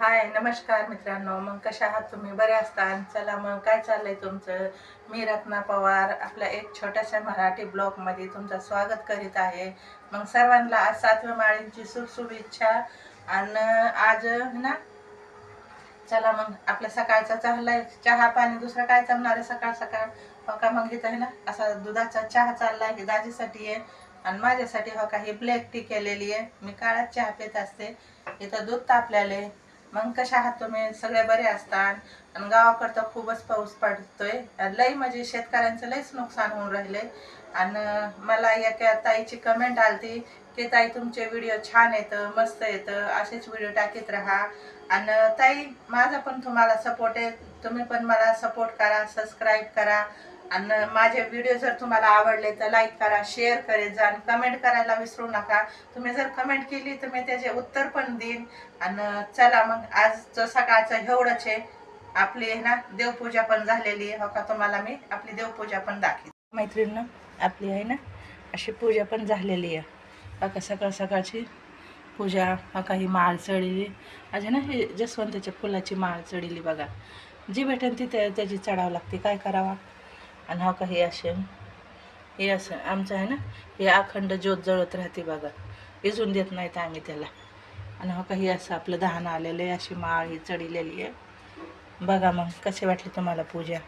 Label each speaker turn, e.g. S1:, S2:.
S1: हाय नमस्कार मित्रांनो. मग कशा आहात तुम्ही? बरे असताल चला मग काय चाललंय तुमचं? मी रत्ना पवार आपल्या एक छोट्याशा मराठी ब्लॉगमध्ये तुमचं स्वागत करीत आहे. मग सर्वांना आज सातव्या माळींची शुभ शुभेच्छा. आणि आज ना? चला मग आपल्या सकाळचा चाललाय. चहा पाणी दुसरं काय चालणार आहे सकाळ सकाळ? हो का मग इथं आहे ना? असा दुधाचा चहा चाललाय हे दाजीसाठी आहे. आणि माझ्यासाठी हो का ही ब्लॅक टी केलेली आहे. मी काळात चहा पित असते. इथं दूध तापलेले मग कशा आहात तुम्ही? सगळे बरे असतात? आणि गावाकडं तर खूपच पाऊस पडतोय. लई म्हणजे शेतकऱ्यांचं लईच नुकसान होऊन राहिले. आणि मला एका ताईची कमेंट आलती की ताई तुमचे व्हिडिओ छान येतं मस्त येतं. असेच व्हिडिओ टाकीत राहा. आणि ताई माझा पण तुम्हाला सपोर्ट आहे. तुम्ही पण मला सपोर्ट करा सबस्क्राईब करा. आणि माझे व्हिडिओ जर तुम्हाला आवडले तर लाईक करा शेअर करेल जा आणि कमेंट करायला विसरू नका. तुम्ही जर कमेंट केली तर मी त्याचे उत्तर पण देईन. आणि चला मग आजचं सकाळचं एवढंच आहे. आपली आहे ना देवपूजा पण झालेली आहे. हो का? तुम्हाला मी आपली देवपूजा पण दाखवी मैत्रीण आपली आहे ना अशी पूजा पण झालेली आहे. हो का? सकाळ सकाळची पूजा हो का? ही माळ चढलेली. अजून ना हे जसवंताच्या फुलाची माळ चढलेली बघा. जी भेटेल ती त्याची चढावं लागते. काय करावा? आणि हो का हे असे? हे असं आमचं आहे ना? हे अखंड ज्योत जळत राहते बघा. विजून देत नाहीत आम्ही त्याला. आणि हो काही असं आपलं दहान आलेलं आहे अशी माळ ही चढलेली आहे. बघा मग कशी वाटली तुम्हाला पूजा?